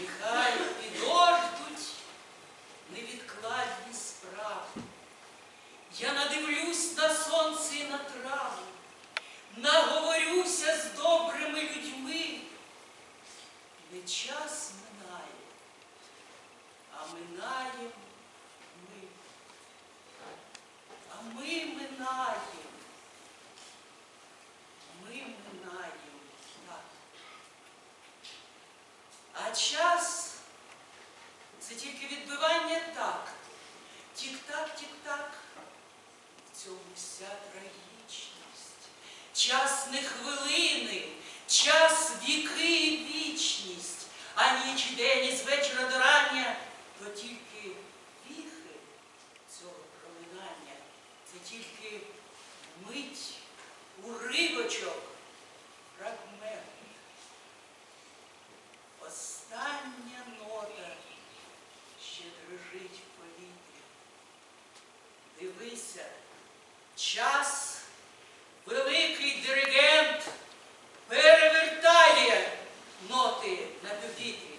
нехай підождуть невідкладні справи. Я надивлюсь на сонце і на траву, наговорюся з добрими людьми. Не час минає, а минаєм ми. А ми минаєм. Ми минаєм. Так. А час уся трагічність, час не хвилини, час віки і вічність, а ніч і день із вечора до рання, то тільки віхи цього проминання, це тільки мить уривочок фрагмент. Остання нота ще дрижить в повітрі. Дивися. Час великий диригент перевертає ноти на повітрі.